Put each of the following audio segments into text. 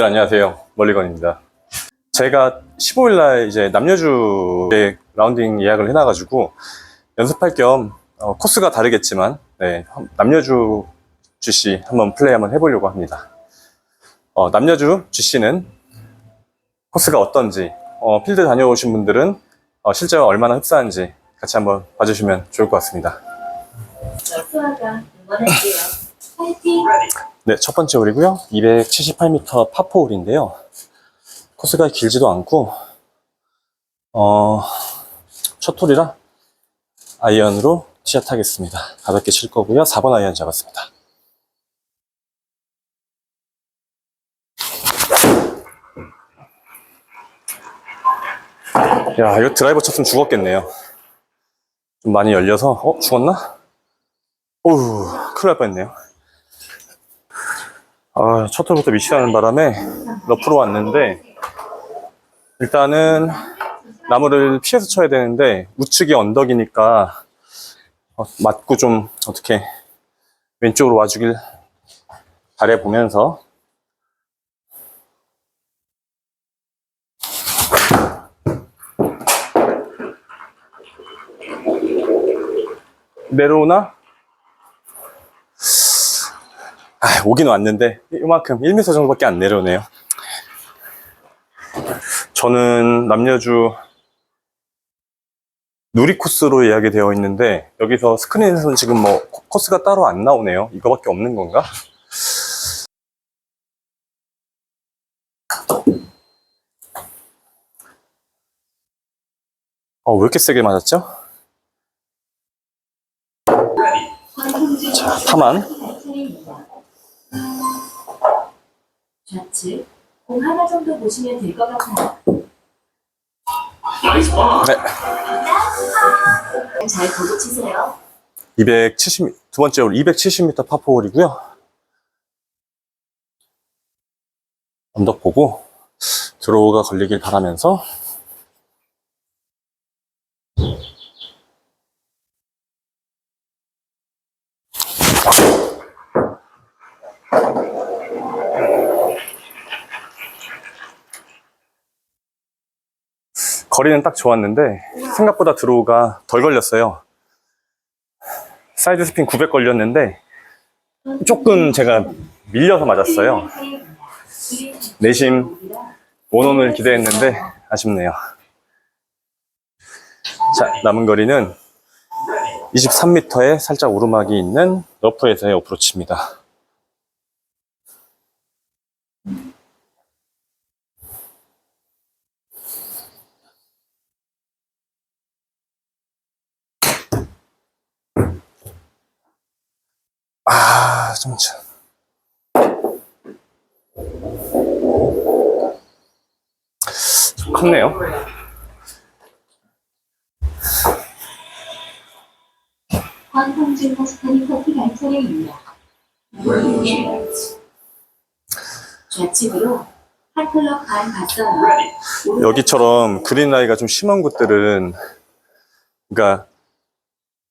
님들 안녕하세요. 멀리건입니다. 제가 15일 날 이제 남녀주에 라운딩 예약을 해놔가지고 연습할 겸 어, 코스가 다르겠지만 네, 한- 남녀주 GC 한번 플레이 한번 해보려고 합니다. 어, 남녀주 GC는 코스가 어떤지 어, 필드 다녀오신 분들은 어, 실제로 얼마나 흡사한지 같이 한번 봐주시면 좋을 것 같습니다. 수아가 응원할게요. 파이팅! 네, 첫 번째 홀이고요. 278m 파포홀인데요. 코스가 길지도 않고, 어, 첫 홀이라 아이언으로 티샷 하겠습니다. 가볍게 칠 거고요. 4번 아이언 잡았습니다. 야, 이거 드라이버 쳤으면 죽었겠네요. 좀 많이 열려서, 어, 죽었나? 오우, 큰일 날 뻔했네요. 아, 첫 홀부터 미시하는 바람에 러프로 왔는데 일단은 나무를 피해서 쳐야 되는데 우측이 언덕이니까 어, 맞고 좀 어떻게 왼쪽으로 와주길 바래보면서 내려오나? 아, 오긴 왔는데 이만큼 1m 정도밖에 안 내려오네요. 저는 남녀주 누리 코스로 예약이 되어 있는데 여기서 스크린에서는 지금 뭐 코- 코스가 따로 안 나오네요. 이거밖에 없는 건가? 어, 왜 이렇게 세게 맞았죠? 자, 타만. 좌측 공 하나 정도 보시면 될 것 같아요. 네. 잘 보고 치세요. 270, 두 번째 홀 270m 파포홀이고요. 언덕 보고 드로우가 걸리길 바라면서 거리는 딱 좋았는데 생각보다 드로우가 덜 걸렸어요. 사이드 스핀 900 걸렸는데 조금 제가 밀려서 맞았어요. 내심 원원을 기대했는데 아쉽네요. 자, 남은 거리는 23m에 살짝 오르막이 있는 러프에서의 어프로치입니다. 좀 컸네요. 커피 차례입니다. 좌측으로 클럽 반 갔어요. 여기처럼 그린 라이가 좀 심한 곳들은 그러니까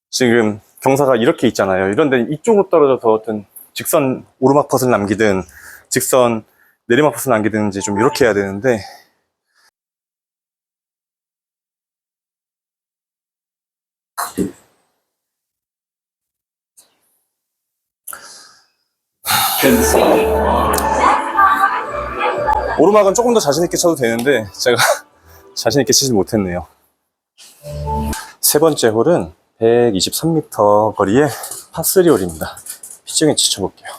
지금 경사가 이렇게 있잖아요. 이런 데는 이쪽으로 떨어져서 어떤 직선 오르막 컷을 남기든 직선 내리막 컷을 남기든지 좀 이렇게 해야 되는데 오르막은 조금 더 자신 있게 쳐도 되는데 제가 자신 있게 치지 못했네요. 세 번째 홀은 123m 거리의 파3 홀입니다. 피칭에 치쳐볼게요.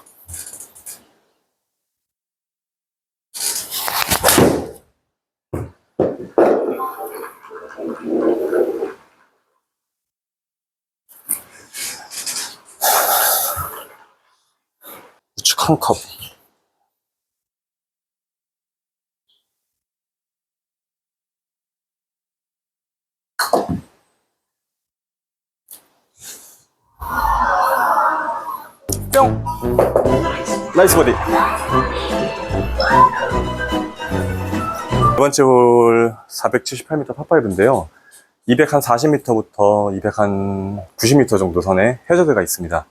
우측 한 컵. 나이스 버디. 두 번째 홀 478m 파5인데요. 240m부터 290m 정도 선에 해저드가 있습니다.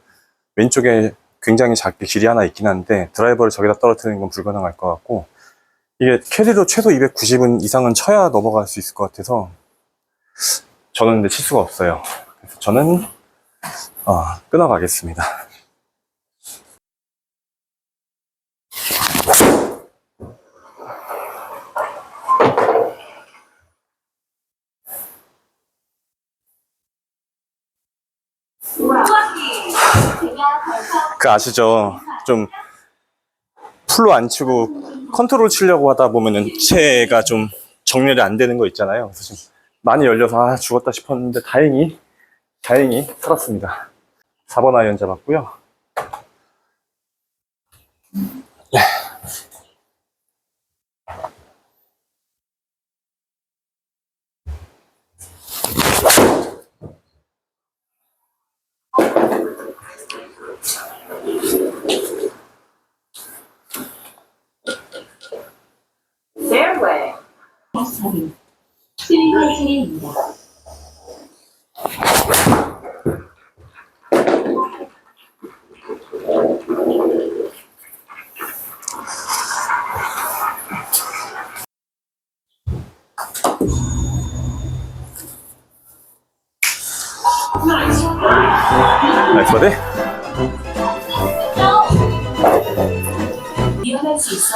왼쪽에 굉장히 작게 길이 하나 있긴 한데 드라이버를 저기다 떨어뜨리는 건 불가능할 것 같고 이게 캐리로 최소 290은 이상은 쳐야 넘어갈 수 있을 것 같아서 저는 근데 칠 수가 없어요. 그래서 저는 어, 끊어가겠습니다. 그 아시죠? 좀 풀로 안 치고 컨트롤 치려고 하다 보면은 채가 좀 정렬이 안 되는 거 있잖아요. 그래서 좀 많이 열려서 아 죽었다 싶었는데 다행히 다행히 살았습니다. 4번 아이언 잡았고요.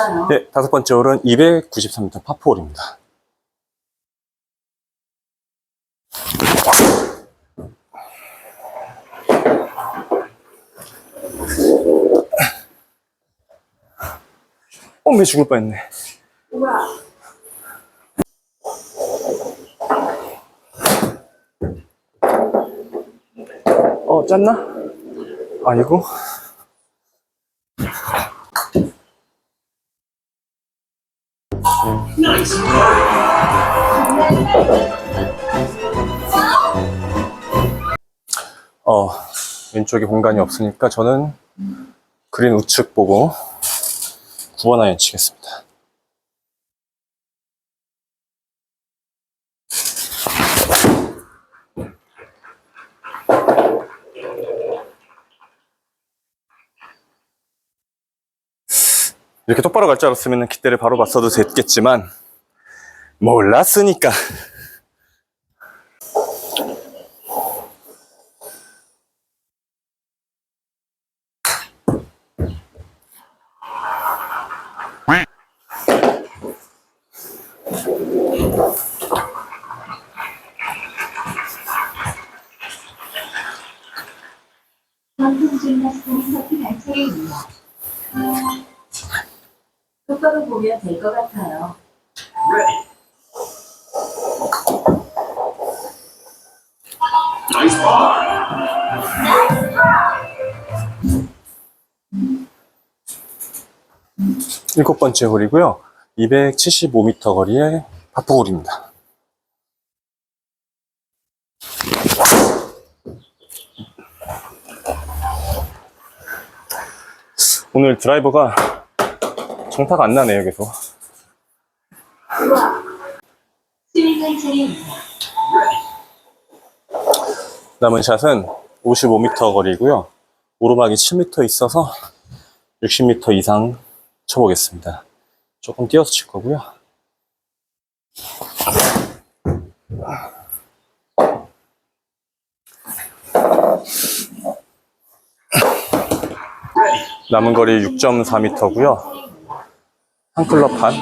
있어요. 네, 다섯 번째 홀은 293m 파포홀입니다. 어, 매 죽을 뻔했네. 어, 짰나? 아니고. 어, 왼쪽에 공간이 없으니까 저는 그린 우측 보고 9번 아이언 치겠습니다. 이렇게 똑바로 갈 줄 알았으면 기대를 바로 봤어도 됐겠지만 몰랐으니까 전통 질마스터는 커피 갈 차례입니다. 똑바로 보면 될 것 같아요. 일곱 번째 홀이고요. 275m 거리의 파포홀입니다. 오늘 드라이버가 정타가 안 나네요, 계속. 남은 샷은 55m 거리고요. 오르막이 7m 있어서 60m 이상 쳐보겠습니다. 조금 띄어서 칠 거고요. 남은 거리 6.4m고요. 한 클럽 반,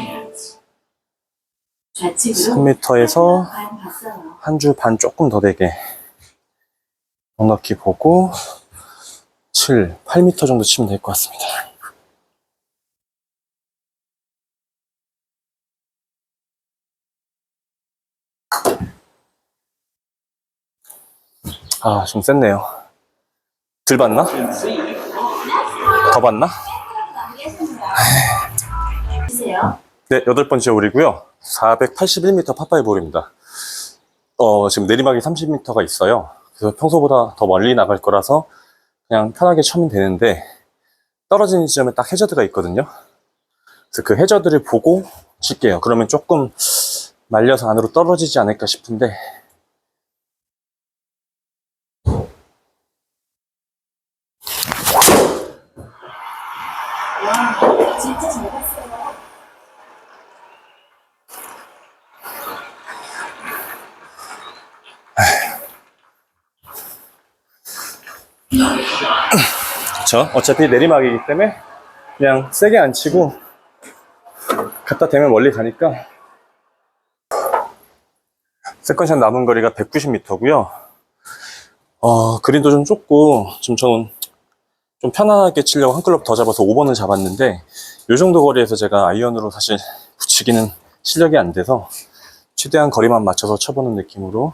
좌측으로 3m에서 반 봤어요. 한줄 반 조금 더 되게 넉넉히 보고 7, 8m 정도 치면 될 것 같습니다. 아, 좀 셌네요. 들 봤나? 더 봤나? 주세요. 네, 여덟 번째 홀이고요. 481m 파5 홀입니다. 어, 지금 내리막이 30m가 있어요. 그래서 평소보다 더 멀리 나갈 거라서 그냥 편하게 쳐면 되는데 떨어지는 지점에 딱 해저드가 있거든요. 그래서 그 해저드를 보고 칠게요. 그러면 조금 말려서 안으로 떨어지지 않을까 싶은데 그쵸? 어차피 내리막이기 때문에 그냥 세게 안 치고 갖다 대면 멀리 가니까 세컨샷 남은 거리가 190m고요. 어, 그린도 좀 좁고 좀 저는 좀 편안하게 치려고 한 클럽 더 잡아서 5번을 잡았는데 이 정도 거리에서 제가 아이언으로 사실 붙이기는 실력이 안 돼서 최대한 거리만 맞춰서 쳐보는 느낌으로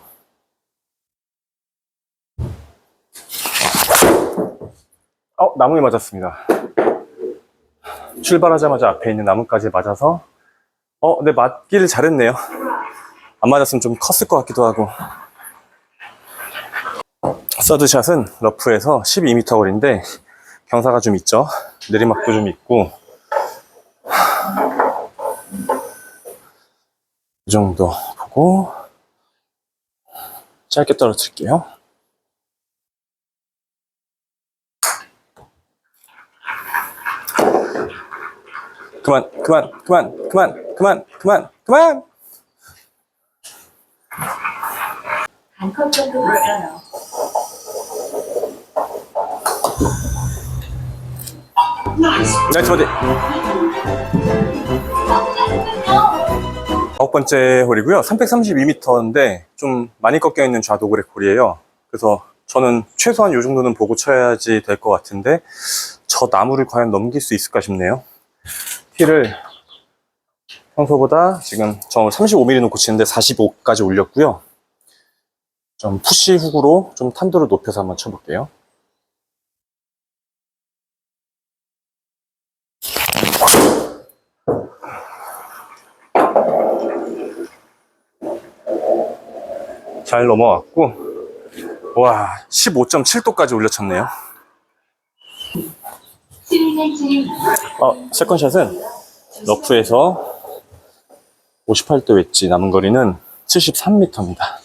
어, 나무에 맞았습니다. 출발하자마자 앞에 있는 나무까지 맞아서 어, 근데 맞기를 잘했네요. 안 맞았으면 좀 컸을 것 같기도 하고 서드샷은 러프에서 12m 거리인데 경사가 좀 있죠. 내리막도 좀 있고 이 정도 보고 짧게 떨어뜨릴게요. 그만, 그만, 그만, 그만, 그만, 그만, 그만! 반컵 정도 됐어요. 나이스 버디. 아홉 번째 홀이고요. 332m인데 좀 많이 꺾여 있는 좌도그레 홀이에요. 그래서 저는 최소한 이 정도는 보고 쳐야지 될 것 같은데 저 나무를 과연 넘길 수 있을까 싶네요. 티를 평소보다 지금 저 35mm 놓고 치는데 45까지 올렸고요. 좀 푸시 훅으로 좀 탄도를 높여서 한번 쳐볼게요. 잘 넘어왔고 와 15.7도까지 올려쳤네요 어, 세컨샷은 러프에서 58도 웨지 남은 거리는 73m입니다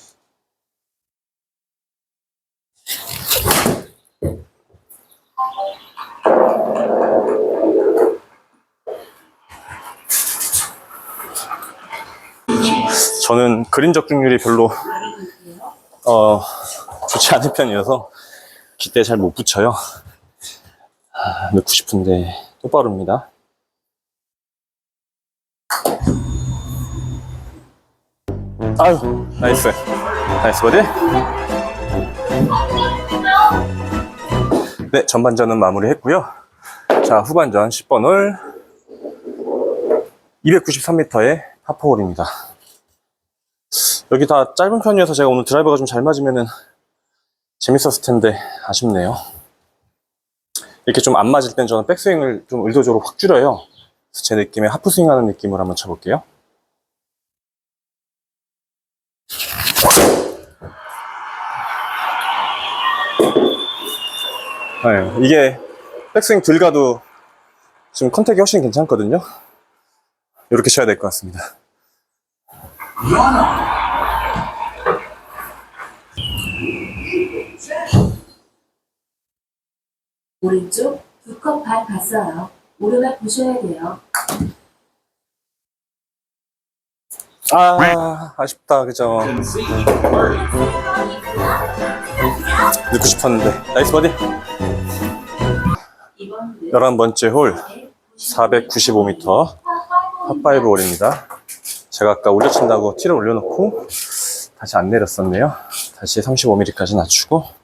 저는 그린 적중률이 별로 어, 좋지 않은 편이어서 기대 잘 못 붙여요. 아, 넣고 싶은데 똑바로입니다. 아유, 나이스. 나이스 버디. 네, 전반전은 마무리했고요. 자, 후반전 10번 홀 293m의 파포홀입니다. 여기 다 짧은 편이어서 제가 오늘 드라이버가 좀 잘 맞으면은 재밌었을 텐데 아쉽네요. 이렇게 좀 안 맞을 땐 저는 백스윙을 좀 의도적으로 확 줄여요. 제 느낌에 하프스윙 하는 느낌으로 한번 쳐볼게요. 네, 이게 백스윙 들 가도 지금 컨택이 훨씬 괜찮거든요. 이렇게 쳐야 될 것 같습니다. 오른쪽 두 컵반 갔어요. 오르막 보셔야 돼요. 아, 아쉽다, 그죠? 넣고 싶었는데. 나이스 버디. 이번 11번째 홀, 495m, 파5 홀입니다. 제가 아까 올려친다고 티를 올려놓고, 다시 안 내렸었네요. 다시 35mm까지 낮추고,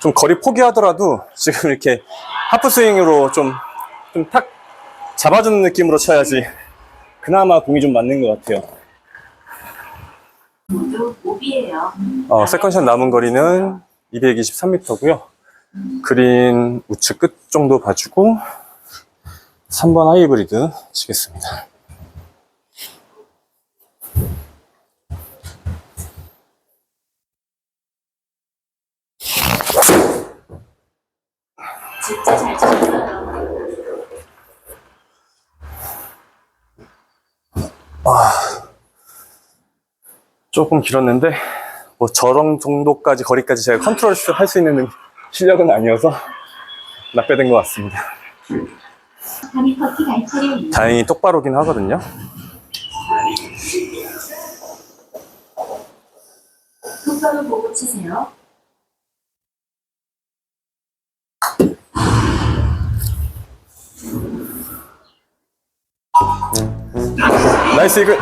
좀 거리 포기하더라도 지금 이렇게 하프 스윙으로 좀, 좀 탁 잡아주는 느낌으로 쳐야지 그나마 공이 좀 맞는 것 같아요. 모두 오비예요. 어, 세컨샷 남은 거리는 223m고요. 그린 우측 끝 정도 봐주고 3번 하이브리드 치겠습니다. 진짜 잘 치셨어요. 조금 길었는데 뭐 저런 정도까지 거리까지 제가 컨트롤 할 수 있는 실력은 아니어서 납배된 것 같습니다. 다행히 똑바로긴 하거든요. 똑바로 보고 치세요. 나이스 이글.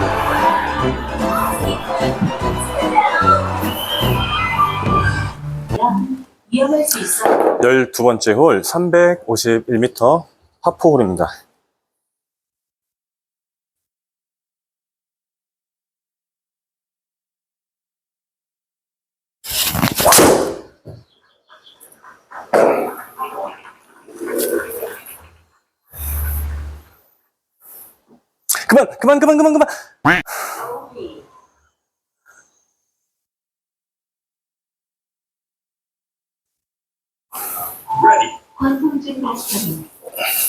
위험할 수 있어요. 12번째 홀 351m 파포홀입니다. 그만 그만 그만 그만 그만 권풍준 마스터님.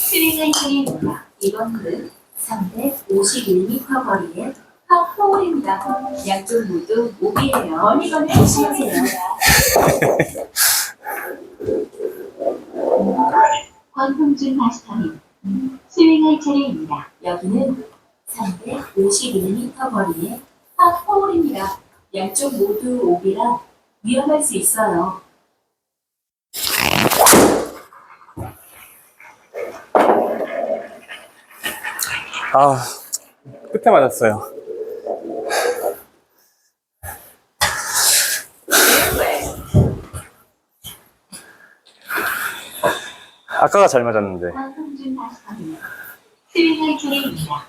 스윙을 차례입니다. 이번 홀은 351m 거리의 파포홀입니다. 양쪽 모두 목이에요. 어니건을 조심하세요. 권풍준 마스터님. 스윙할 차례입니다. 여기는 351m 거리의 파포홀입니다. 양쪽 모두 오비라 위험할 수 있어요. 아 끝에 맞았어요. 아까가 잘 맞았는데. 스윙할 차례입니다.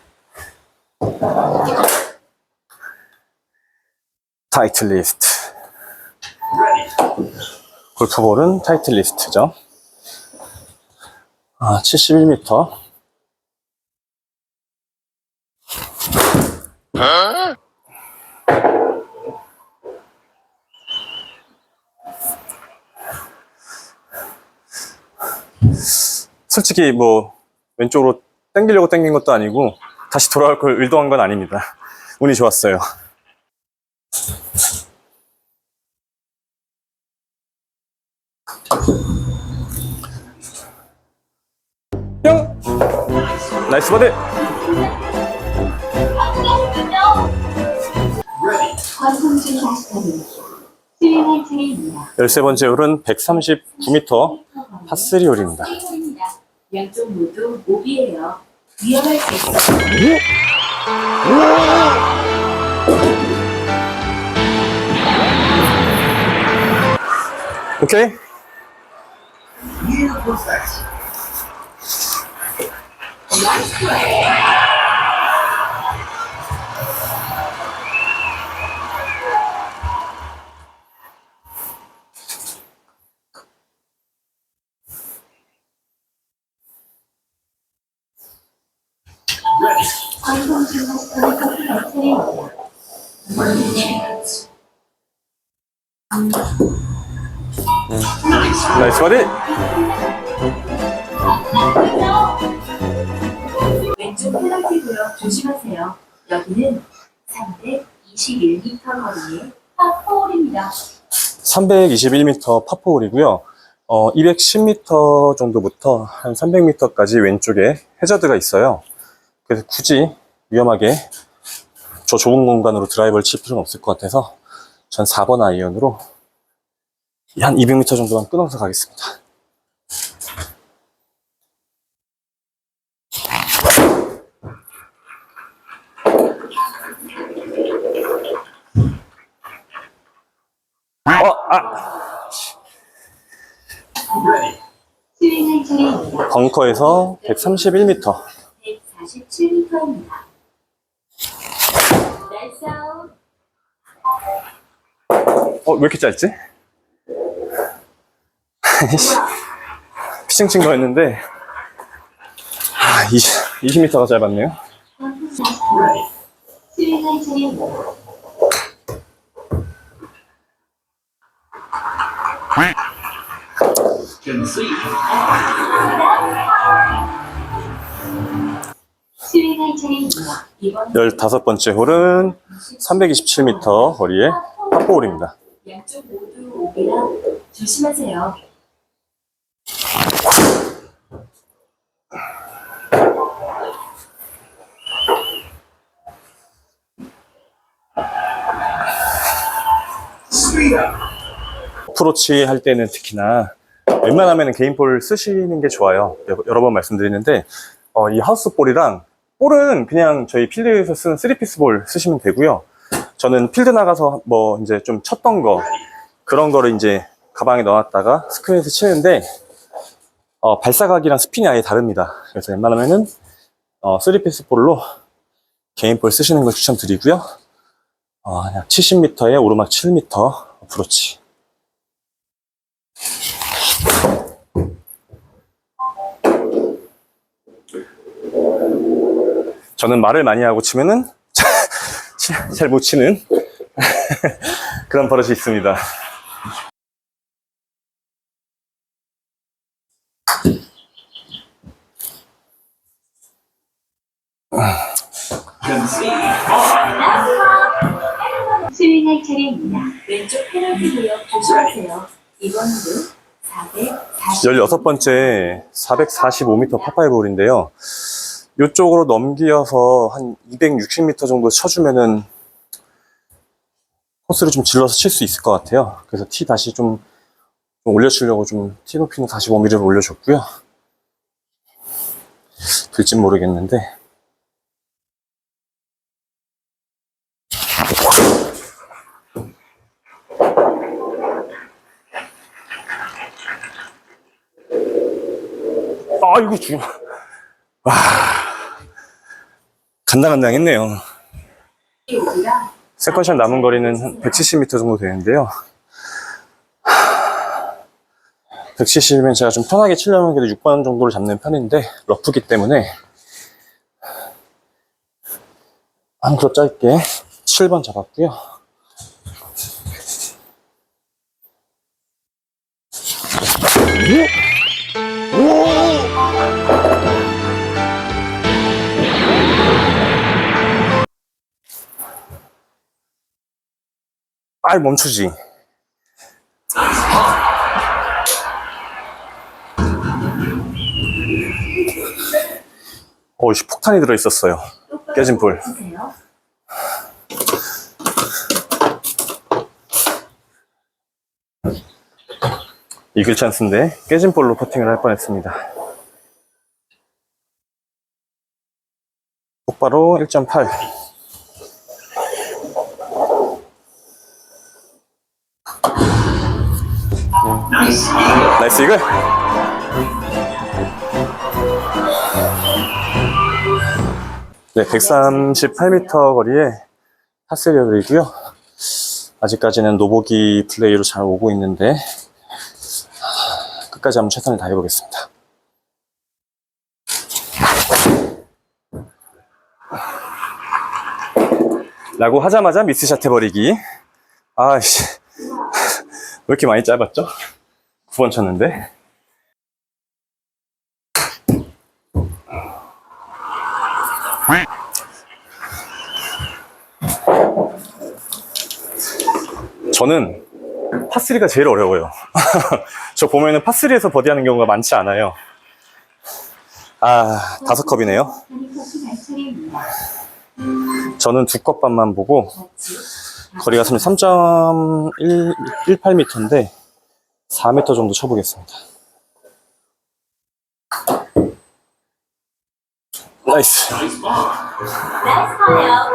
타이틀 리스트. 골프볼은 타이틀 리스트죠. 아 71m 솔직히 뭐 왼쪽으로 당기려고 당긴 것도 아니고 다시 돌아올 걸 의도한 건 아닙니다 운이 좋았어요 뿅! 나이스. 스윙할 차례입니다. 13번째 홀은 139m 파3 홀입니다. 양쪽 모두 모비예요. 위험할 수있어요. 오케이? 황성준 마스터님 커피할 차례입니다. 나이스 버디! 왼쪽 페널티고요. 조심하세요. 여기는 321m 거리의 파포홀입니다. 321m 파4홀이고요. 어, 210m 정도부터 한 300m까지 왼쪽에 해저드가 있어요. 그래서 굳이 위험하게 저 좁은 공간으로 드라이버를 칠 필요는 없을 것 같아서 전 4번 아이언으로 한 200m 정도만 끊어서 가겠습니다. 어, 아! 벙커에서 131m. 147m입니다. 나이스 아웃. 어, 왜 이렇게 짧지? 피칭 친 거였는데, 아, 20, 20m가 짧았네요. 스윙할 차례입니다. 스윙할 차례입니다. 이번 15번째 홀은 327m 거리의 파4홀입니다. 양쪽 모두 오비라 조심하세요. 프로치 할 때는 특히나 웬만하면 개인 볼 쓰시는 게 좋아요. 여러 번 말씀드리는데 어, 이 하우스 볼이랑 볼은 그냥 저희 필드에서 쓰는 3피스 볼 쓰시면 되고요. 저는 필드 나가서 뭐 이제 좀 쳤던 거 그런 거를 이제 가방에 넣어놨다가 스크린에서 치는데 어, 발사각이랑 스핀이 아예 다릅니다. 그래서 웬만하면은 어, 3피스 볼로 개인 볼 쓰시는 걸 추천드리고요. 어, 약 70m에 오르막 7m 어프로치. 저는 말을 많이 하고 치면은 잘 못 치는 그런 버릇이 있습니다. 스윙할 차례입니다. 왼쪽 페널티 구역 조심하세요. 이번도 440. 16번째 445m 파파이 볼인데요. 이쪽으로 넘기어서 한 260m 정도 쳐주면은 코스를 좀 질러서 칠 수 있을 것 같아요. 그래서 티 다시 좀, 좀 올려치려고 좀 티 높이는 45mm를 올려줬고요. 될진 모르겠는데. 아이고, 죽여. 와. 간당간당했네요. 세컨샷 남은 거리는 한 170m 정도 되는데요. 170이면 제가 좀 편하게 치려면 그래도 6번 정도를 잡는 편인데 러프기 때문에 한 그릇 짧게 7번 잡았고요. 아이 멈추지. 어이씨 폭탄이 들어있었어요. 깨진 볼. 치세요. 이글 찬스인데 깨진 볼로 퍼팅을 할 뻔했습니다. 똑바로 1.8. 나이스 이글. 네, 138m 거리에 파스리어들이고요. 아직까지는 노보기 플레이로 잘 오고 있는데 끝까지 한번 최선을 다해 보겠습니다. 라고 하자마자 미스샷 해버리기. 아이씨. 왜 이렇게 많이 짧았죠? 9번 쳤는데. 저는 파3가 제일 어려워요. 저 보면은 파3에서 버디하는 경우가 많지 않아요. 아, 다섯 컵이네요. 저는 두 컵 반만 보고 거리가 3.18m인데 4m 정도 쳐보겠습니다. 나이스. 나이스 커요.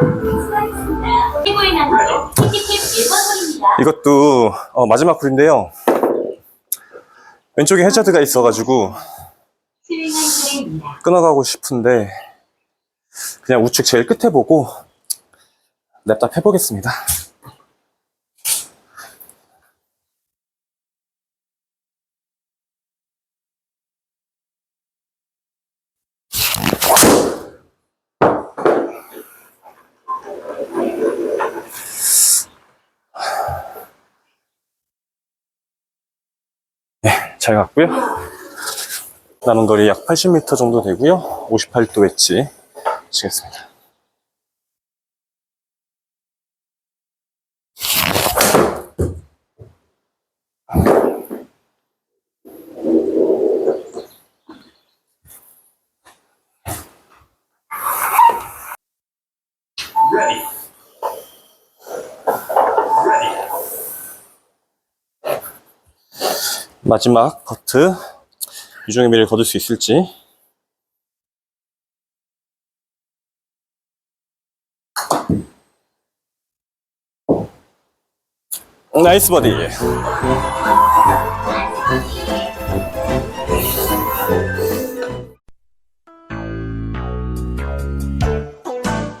수고하셨습니다. 최고의 난도 티켓 1번 홀입니다. 이것도 어, 마지막 홀인데요. 왼쪽에 해저드가 있어가지고. 끊어가고 싶은데 그냥 우측 제일 끝에 보고 냅다 해보겠습니다. 네, 잘 갔고요. 거리 약 80m 정도 되고요. 58도 웨지 치겠습니다. 마지막 퍼트. 유종의 미를 거둘 수 있을지. 나이스 버디